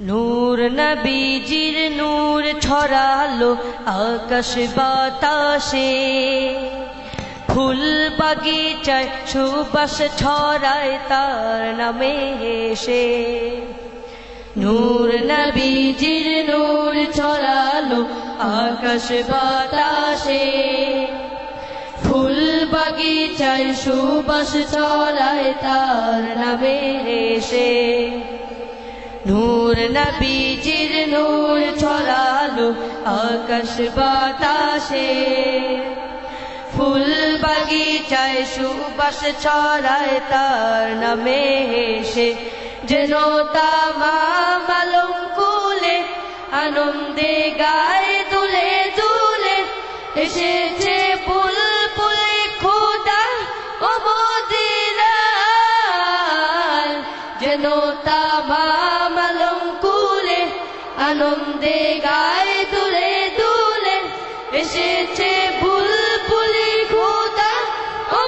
নূর নবীজির নূর ছড়ালো আকাশ বাতাসে। ফুল বাগিচায় সুবাস ছড়ায় তার নামে এসে নূর নবীজির নূর ছড়ালো আকাশ বাতাসে। ফুল বাগিচায় সুবাস ছড়ায় তার নামে এসে নূর নবীজির নূর ছড়ালো আকাশ বাতাসে। ফুল বাগিচায় সুবাস ছড়ায় তার নামে এসে যেন তামালম কুলে আনন্দে গায়ে তুলে তুলে এসেছে আনন্দে গায়ে তুলে তুলে এসেছে ফুলে খোদা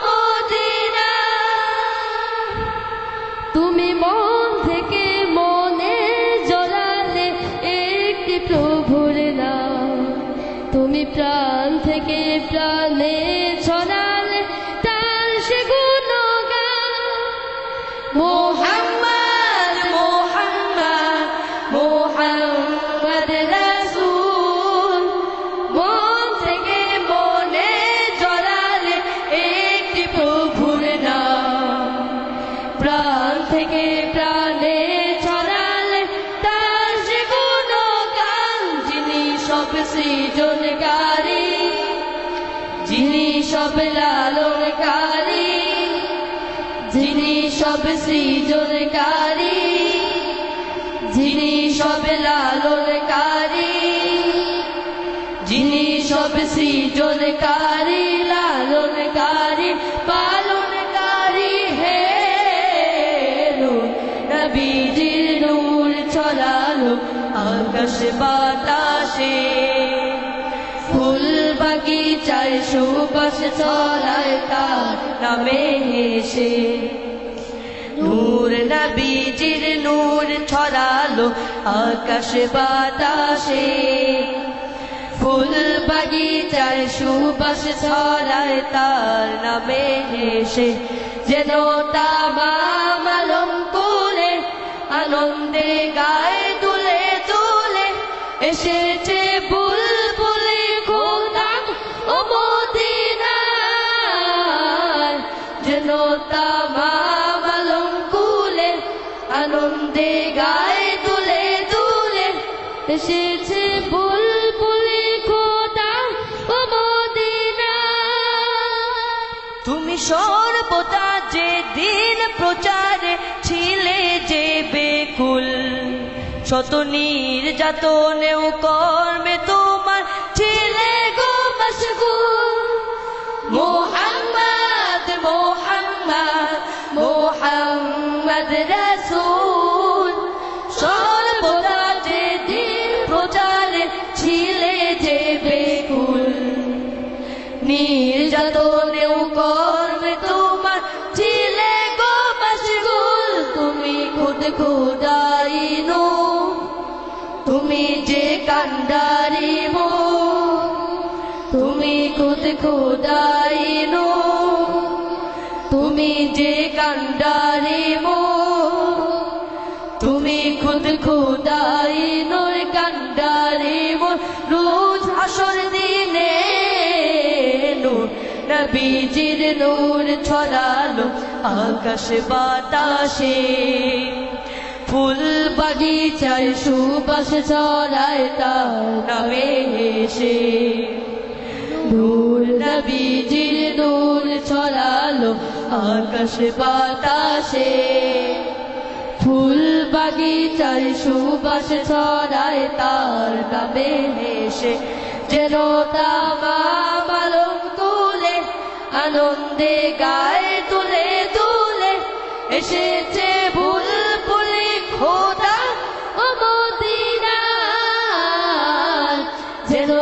মদিনা। তুমি মন থেকে মনে জড়ালে একটি প্রভুর নাম। তুমি প্রাণ থেকে প্রাণে ছড়ালে থেকে প্রাণে ছড়ালে তার সে গুণগান যিনি সব সৃজনকারী, যিনি সব লালনকারী, যিনি সব সৃজনকারী, যিনি সব লালনকারী, যিনি সব সৃজনকারী লালনকারী আকাশ বাতাসে, ফুল বাগিচায় সুবাস ছড়ায় তার নামে হেসে। নূর নবীজির নূর ছড়ালো আকাশ বাতাসে, ফুল বাগিচায় সুবাস ছড়ায় তার নামে হেসে। যেন কুলে আনন্দে গায়ে এসেছে বুলবুলি খোদা ও মদিনার। যেন তামালম কুলে আনন্দে গায়ে তুলে তুলে এসেছে বুলবুলি খোদা ও মদিনা তুমি সর্বদা যে দিন প্রচারে ছিলে শত নির্যাতনেও কর্মে তোমার ছিলে গো মশগুল। মোহাম্মদ মোহাম্মদ মোহাম্মদ রসুল। সর্বদা যে দিন প্রচারে ছিলে যে বেকুল। নির্যাতনেও কর্মে তোমার ছিলে গো মশগুল। তুমি খুদ খুদাইনো কান্ডারি মো তুমি খুদ খুদাইনো তুমি যে কান্ডারি মো তুমি খুদ খুদাই নোর কান্ডারি মোর রোজ হাসর দিনে নূর, নবীজির নূর ছড়ালো আকাশ বাতাসে। ফুল বাগিচায় সুবাস ছড়ায় তার নামে এসে। নূর নবীজির নূর ছড়ালো আকাশ বাতাসে। ফুল বাগিচায় সুবাস ছড়ায় তার নামে এসে। যেন তামালম তুলে, আনন্দে গায়ে তুলে তুলে, এসেছে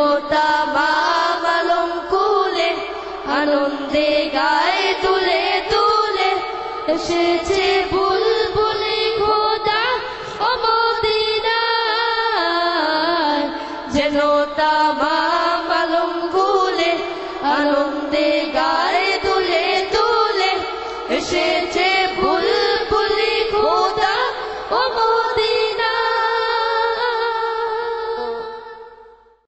মোতা বালম কুলে আনন্দে গায়ে তুলে তুলে এসেছে বুলবুলি খোদা ও মদিনায়। যেন তা বালম কুলে আনন্দে গায়ে তুলে তুলে এসেছে